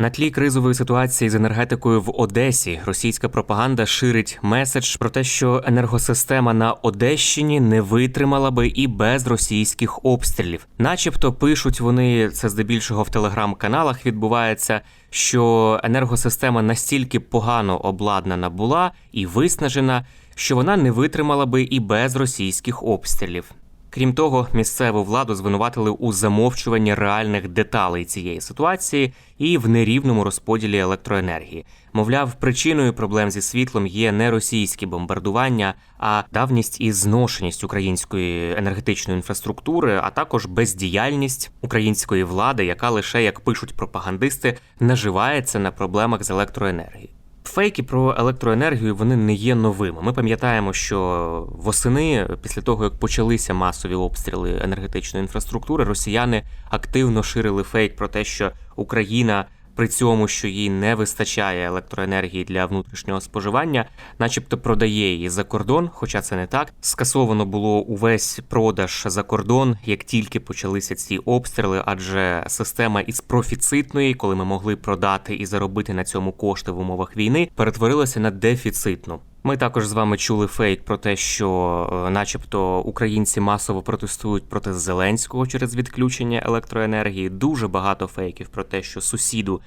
На тлі кризової ситуації з енергетикою в Одесі російська пропаганда ширить меседж про те, що енергосистема на Одещині не витримала би і без російських обстрілів. Начебто пишуть вони це здебільшого в телеграм-каналах. Відбувається, що енергосистема настільки погано обладнана була і виснажена, що вона не витримала би і без російських обстрілів. Крім того, місцеву владу звинуватили у замовчуванні реальних деталей цієї ситуації і в нерівному розподілі електроенергії. Мовляв, причиною проблем зі світлом є не російські бомбардування, а давність і зношеність української енергетичної інфраструктури, а також бездіяльність української влади, яка лише як пишуть пропагандисти, наживається на проблемах з електроенергією. Фейки про електроенергію вони не є новими. Ми пам'ятаємо, що восени, після того як почалися масові обстріли енергетичної інфраструктури, росіяни активно ширили фейк про те, що Україна при цьому, що їй не вистачає електроенергії для внутрішнього споживання, начебто продає її за кордон, хоча це не так. Скасовано було увесь продаж за кордон, як тільки почалися ці обстріли, адже система із профіцитної, коли ми могли продати і заробити на цьому кошти в умовах війни, перетворилася на дефіцитну. Ми також з вами чули фейк про те, що, е, начебто, українці масово протестують проти Зеленського через відключення електроенергії. Дуже багато фейків про те, що сусіду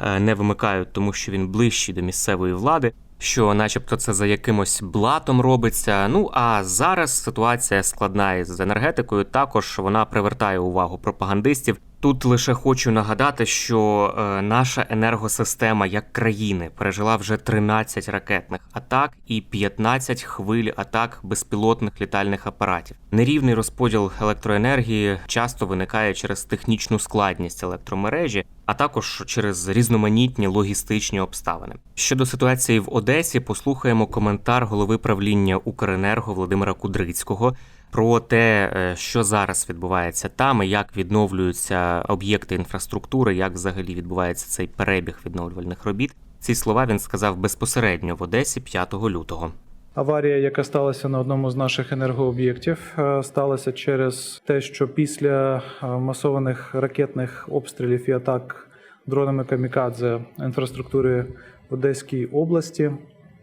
е, не вимикають, тому що він ближчий до місцевої влади. Що, начебто, це за якимось блатом робиться. Ну а зараз ситуація складна із енергетикою. Також вона привертає увагу пропагандистів. Тут лише хочу нагадати, що е, наша енергосистема як країни пережила вже 13 ракетних атак і 15 хвиль атак безпілотних літальних апаратів. Нерівний розподіл електроенергії часто виникає через технічну складність електромережі, а також через різноманітні логістичні обставини. Щодо ситуації в Одесі, послухаємо коментар голови правління Укренерго Володимира Кудрицького про те, е, що зараз відбувається там, і як відновлюються об'єкти інфраструктури, як взагалі відбувається цей перебіг відновлювальних робіт. Ці слова він сказав безпосередньо в Одесі 5 лютого. Аварія, яка сталася на одному з наших енергооб'єктів, е, сталася через те, що після е, масованих ракетних обстрілів і атак дронами камікадзе інфраструктури в Одеській області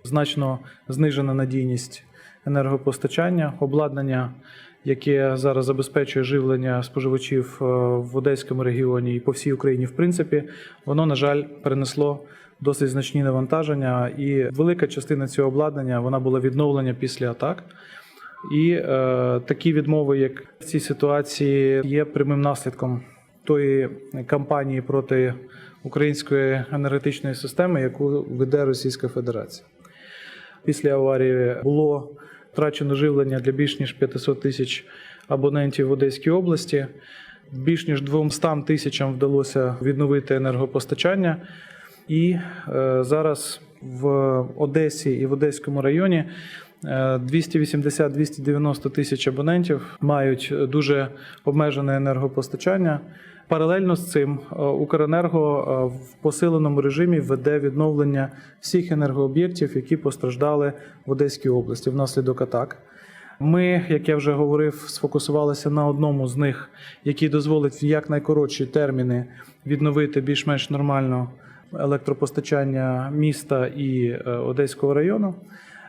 значно знижена надійність енергопостачання, обладнання, яке зараз забезпечує живлення споживачів е, в Одеському регіоні і по всій Україні, в принципі, воно, на жаль, перенесло досить значні навантаження, і велика частина цього обладнання вона була відновлена після атак. І е, такі відмови, як в цій ситуації, є прямим наслідком тої кампанії проти української енергетичної системи, яку веде Російська Федерація. Після аварії було втрачено живлення для більш ніж 500 тисяч абонентів в Одеській області. Більш ніж 200 тисячам вдалося відновити енергопостачання. І е, зараз в Одесі і в Одеському районі е, 280-290 тисяч абонентів мають дуже обмежене енергопостачання. Паралельно з цим е, Укренерго е, в посиленому режимі веде відновлення всіх енергооб'єктів, які постраждали в Одеській області внаслідок атак. Ми, як я вже говорив, сфокусувалися на одному з них, який дозволить в якнайкоротші терміни відновити більш-менш нормально електропостачання міста і е, Одеського району.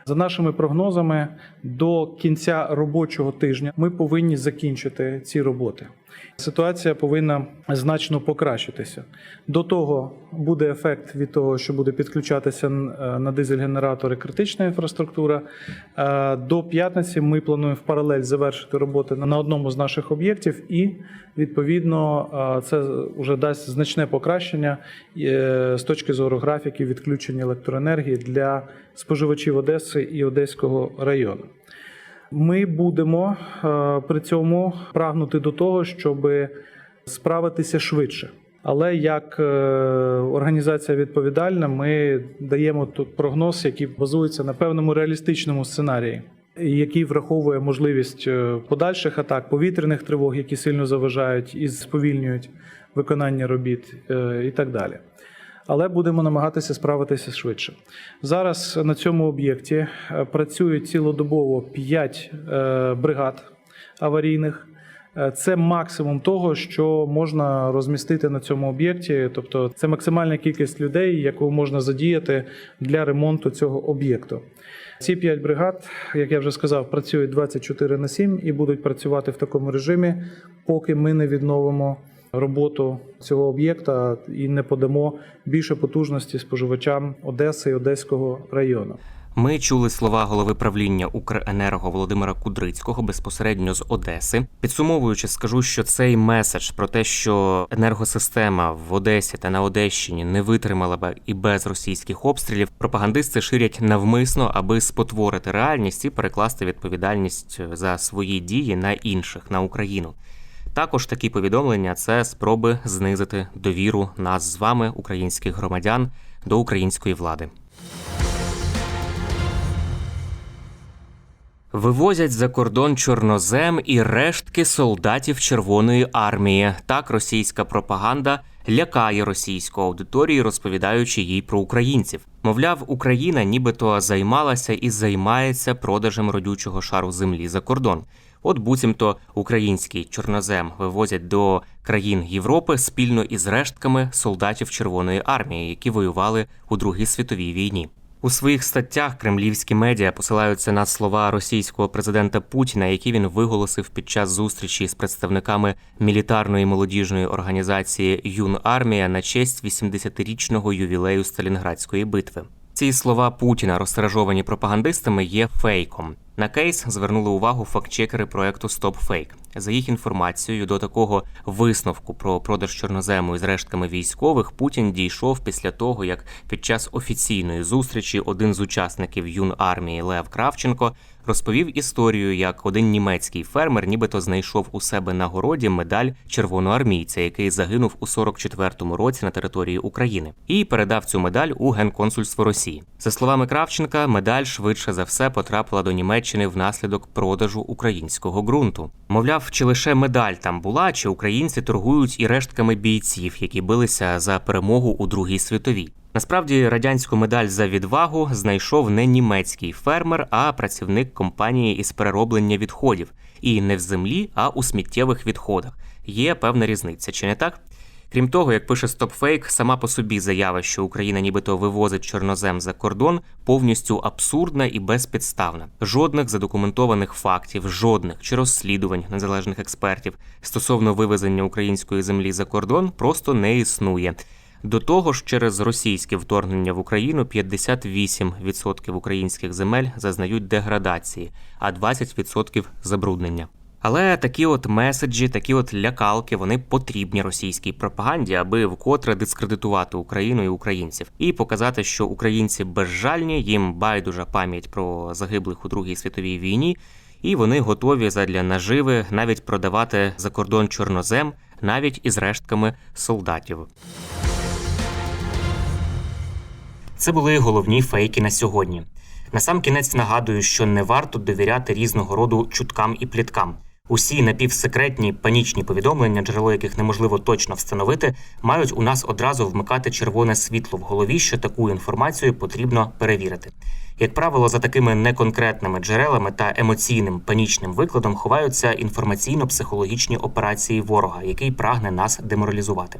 За нашими прогнозами, до кінця робочого тижня ми повинні закінчити ці роботи. Ситуація повинна значно покращитися. До того буде ефект від того, що буде підключатися е, на дизель-генератори критична інфраструктура. Е, До п'ятниці ми плануємо в паралель завершити роботи на одному з наших об'єктів, і відповідно е, це вже дасть значне покращення з точки зору графіків відключення електроенергії для споживачів Одеси і Одеського району. Ми будемо е, при цьому прагнути до того, щоб справитися швидше. Але як е, організація відповідальна, ми даємо тут прогноз, який базується на певному реалістичному сценарії, який враховує можливість е, подальших атак, повітряних тривог, які сильно заважають і сповільнюють виконання робіт і так далі але будемо намагатися справитися швидше. Зараз на цьому об'єкті е, працюють цілодобово 5 бригад аварійних. Е, Це максимум того, що можна розмістити на цьому об'єкті. Тобто, це максимальна кількість людей, яку можна задіяти для ремонту цього об'єкту. Ці 5 бригад, як я вже сказав, працюють 24 на 7 і будуть працювати в такому режимі, поки ми не відновимо роботу цього об'єкта і не подамо більше потужності споживачам Одеси і Одеського району. Ми чули слова голови правління Укренерго Володимира Кудрицького безпосередньо з Одеси. Підсумовуючи, скажу, що цей меседж про те, що енергосистема в Одесі та на Одещині не витримала б і без російських обстрілів, пропагандисти ширять навмисно, аби спотворити реальність і перекласти відповідальність за свої дії на інших на Україну. Також такі повідомлення це спроби знизити довіру нас з вами, українських громадян, до української влади. Вивозять за кордон чорнозем і рештки солдатів Червоної армії. Так російська пропаганда лякає російську аудиторію, розповідаючи їй про українців. Мовляв, Україна нібито займалася і займається продажем родючого шару землі за кордон. От буцімто український чорнозем вивозять до країн Європи спільно із рештками солдатів Червоної армії, які воювали у Другій світовій війні. У своїх статтях кремлівські медіа посилаються на слова російського президента Путіна, які він виголосив під час зустрічі з представниками мілітарної молодіжної організації Юн Армія на честь 80-річного ювілею Сталінградської битви. Ці слова Путіна, розтиражовані пропагандистами, є фейком. На кейс звернули увагу фактчекери проекту StopFake. За їх інформацією, до такого висновку про продаж чорнозему із рештками військових Путін дійшов після того, як під час офіційної зустрічі один з учасників юн армії Лев Кравченко розповів історію, як один німецький фермер, нібито знайшов у себе на городі медаль червоноармійця, який загинув у 44-му році на території України, і передав цю медаль у генконсульство Росії. За словами Кравченка, медаль швидше за все потрапила до Німеччини внаслідок продажу українського ґрунту. Мовляв, чи лише медаль там була, чи українці торгують і рештками бійців, які билися за перемогу у Другій світовій. Насправді радянську медаль за відвагу знайшов не німецький фермер, а працівник компанії із перероблення відходів, і не в землі, а у сміттєвих відходах. Є певна різниця, чи не так? Крім того, як пише StopFake, сама по собі заява, що Україна нібито вивозить чорнозем за кордон, повністю абсурдна і безпідставна. Жодних задокументованих фактів, жодних чи розслідувань незалежних експертів стосовно вивезення української землі за кордон просто не існує. До того ж, через російське вторгнення в Україну 58% українських земель зазнають деградації, а 20% забруднення. Але такі от меседжі, такі от лякалки, вони потрібні російській пропаганді, аби вкотре дискредитувати Україну і українців, і показати, що українці безжальні, їм байдужа пам'ять про загиблих у Другій світовій війні, і вони готові задля наживи навіть продавати за кордон чорнозем, навіть із рештками солдатів. Це були головні фейки на сьогодні. Насамкінець нагадую, що не варто довіряти різного роду чуткам і пліткам. Усі напівсекретні панічні повідомлення, джерело яких неможливо точно встановити, мають у нас одразу вмикати червоне світло в голові, що таку інформацію потрібно перевірити. Як правило, за такими неконкретними джерелами та емоційним панічним викладом ховаються інформаційно-психологічні операції ворога, який прагне нас деморалізувати.